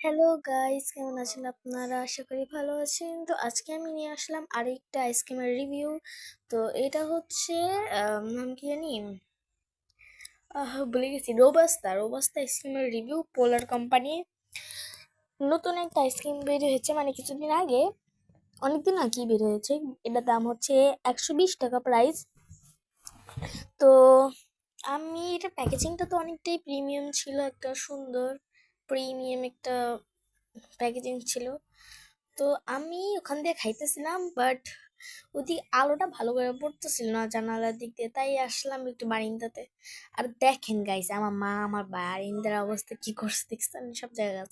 Hello guys কেমন আছেন আপনারা? আশা করি ভালো আছেন। তো আজকে আমি নিয়ে আসলাম আরেকটা আইসক্রিমের রিভিউ তো এটা হচ্ছে নাম কি জানি? ভুলে গেছি। রোবাস্তা রোবাস্তা আইসক্রিমের রিভিউ পোলার কোম্পানি নতুন একটা আইসক্রিম বের হয়েছে মানে কিছুদিন আগে। অনেকদিন আগেই বের হয়েছে। এটার দাম হচ্ছে একশো বিশ টাকা প্রাইস তো আমি এটা প্যাকেজিংটা তো অনেকটাই প্রিমিয়াম ছিল, একটা সুন্দর। প্রিমিয়াম একটা প্যাকেজিং ছিল। তো আমি ওখান দিয়ে খাইতেছিলাম বাট ওদিকে আলোটা ভালো করে পড়তেছিল না জানালার দিক দিয়ে, তাই আসলাম একটু বারিন্দাতে। আর দেখেন গাইছে আমার মা, আমার বারিন্দার অবস্থা, কি করছে দেখছেন? সব জায়গা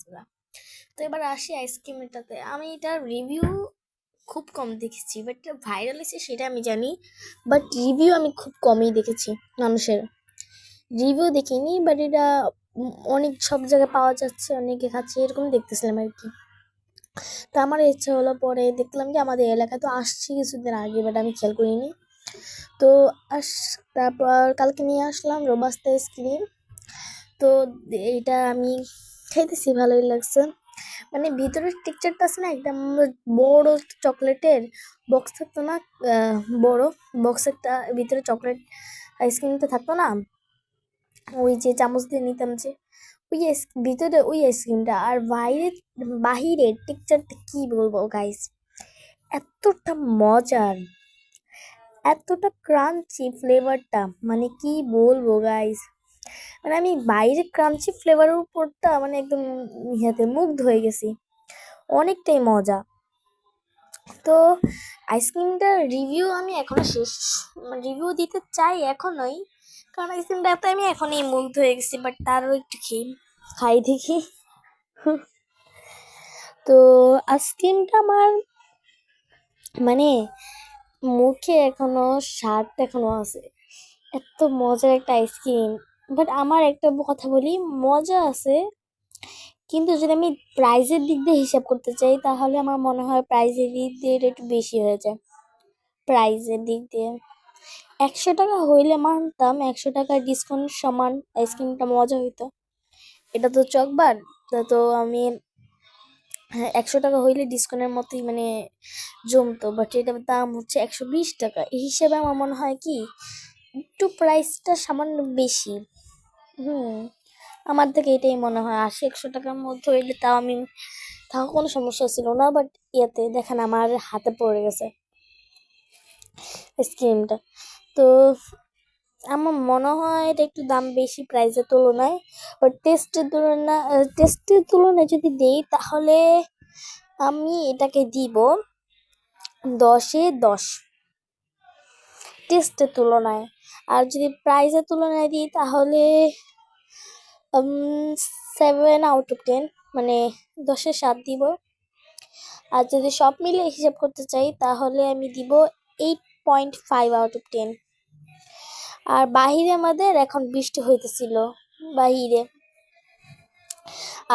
তো এবার আসি আইসক্রিমটাতে আমি এটার রিভিউ খুব কম দেখেছি বাট ভাইরাল হয়েছে সেটা আমি জানি বাট রিভিউ আমি খুব কমই দেখেছি মানুষের। রিভিউ দেখিনি বাট এটা অনেক সব জায়গায় পাওয়া যাচ্ছে, অনেকে খাচ্ছে, এরকম দেখতেছিলাম আর কি। তা আমার ইচ্ছা হলো পরে দেখলাম যে আমাদের এলাকায় তো আসছি কিছুদিন আগে বাট আমি খেয়াল করিনি। তো আস, তারপর কালকে নিয়ে আসলাম রোবাস্তা আইসক্রিম। তো এইটা আমি খাইতেছি, ভালোই লাগছে। মানে ভিতরের টেক্সচারটা আছে না, একদম বড় চকলেটের বক্স থাকতো না বড় বক্সেরটা ভিতরে চকলেট আইসক্রিমটা থাকতো না। ওই যে চামচ দিয়ে নিতাম যে, ওই ভিতরে ওই আইসক্রিমটা আর বাইরে বাহিরের টেক্সচারটা কি বলব গাইস এতটা মজার, এতটা ক্রাঞ্চি ফ্লেভারটা মানে কি বলব গাইস মানে আমি বাইরে ক্রাঞ্চি ফ্লেভারের উপরটা মানে একদম ইহাতে মুগ্ধ হয়ে গেছি, অনেকটাই মজা। তো আইসক্রিমটার রিভিউ আমি এখনও শেষ রিভিউ দিতে চাই এখনোই। কারণ আইসক্রিমটাতে আমি এখনই মুগ্ধ হয়ে গেছি বাট তারও একটু খেয়ে খাই দেখি। তো আইসক্রিমটা আমার মানে মুখে এখনও স্বাদটা এখনও আছে। এত মজার একটা আইসক্রিম। বাট আমার একটা কথা বলি, মজা আছে, কিন্তু যদি আমি প্রাইজের দিক দিয়ে হিসাব করতে চাই, তাহলে আমার মনে হয় প্রাইজের দিক দিয়ে এটা একটু বেশি হয়ে যায়। প্রাইজের দিক দিয়ে। একশো টাকা হইলে মানতাম, একশো টাকার ডিসকাউন্ট সমান আইসক্রিমটা মজা হইতো। এটা তো চকবার তা তো আমি হ্যাঁ একশো টাকা হইলে ডিসকাউন্টের মতোই মানে জমতো বাট এটার দাম হচ্ছে একশো বিশ টাকা। এই হিসেবে আমার মনে হয় কি, একটু প্রাইসটা সামান্য বেশি। হুম, আমার থেকে এটাই মনে হয়। আশি, একশো টাকার মধ্যে হইলে তাও আমি, তাও কোনো সমস্যা ছিল না বাট ইয়েতে দেখেন আমার হাতে পড়ে গেছে স্ক্রিমটা তো আমার মনে হয় এটা একটু দাম বেশি প্রাইসের তুলনায়। বাট টেস্টের তুলনা টেস্টের তুলনায় যদি দিই তাহলে আমি এটাকে দিব দশে দশ। টেস্টের তুলনায়। আর যদি প্রাইসের তুলনায় দিই তাহলে সেভেন আউট অফ টেন মানে দশে সাত দিব। আর যদি সব মিলে হিসাব করতে চাই তাহলে আমি দিব eight point five out of ten আর বাহিরে আমাদের এখন বৃষ্টি হইতেছিল, বাহিরে।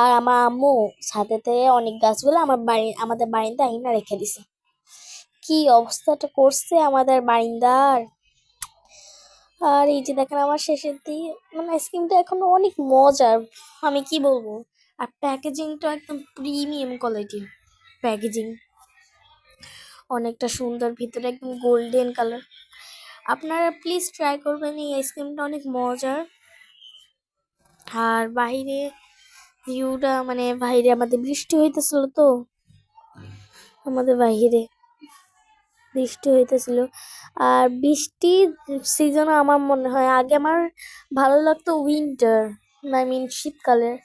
আর আমার আম্মু ছাদেতে অনেক গাছগুলো আমার বাড়ি, আমাদের বাড়িতে আইনা রেখে দিছে। কি অবস্থাটা করছে আমাদের বারিন্দার আর? এই যে দেখেন আমার শেষের দিকে মানে আইসক্রিমটা এখনও অনেক মজার। আমি কি বলব? আর প্যাকেজিংটা একদম প্রিমিয়াম কোয়ালিটির প্যাকেজিং। অনেকটা সুন্দর, ভিতরে একদম গোল্ডেন কালার। আপনারা প্লিজ ট্রাই করবেন, এই আইসক্রিমটা অনেক মজার। আর বাইরে ভিউটা মানে বাইরে আমাদের বৃষ্টি হইতেছিল তো। আমাদের বাইরে বৃষ্টি হইতেছিল। আর বৃষ্টির সিজন আমার মনে হয় আগে আমার ভালো লাগতো উইন্টার আই মিন শীতকালের।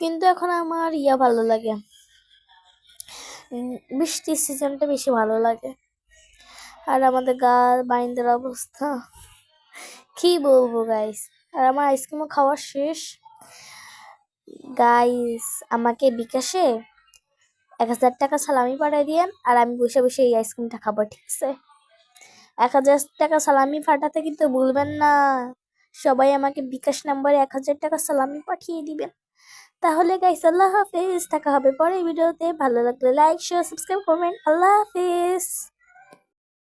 কিন্তু এখন আমার ইয়া ভালো লাগে। বৃষ্টির সিজনটা বেশি ভালো লাগে। আর আমাদের গা বাইন্দার অবস্থা। কি বলব গাইস আর আমার আইসক্রিমও খাওয়া শেষ। গাইস আমাকে বিকাশে এক হাজার টাকা সালামি পাঠিয়ে দিয়েন আর আমি বসে বসে এই আইসক্রিমটা খাব, ঠিক আছে? এক হাজার টাকা সালামি পাঠাতে কিন্তু ভুলবেন না। সবাই আমাকে বিকাশ নাম্বারে এক হাজার টাকা সালামি পাঠিয়ে দিবেন। তাহলে গাইস আল্লাহ হাফেজ। দেখা হবে পরে ভিডিওতে। ভালো লাগলে লাইক শেয়ার সাবস্ক্রাইব করবেন আল্লাহ হাফেজ।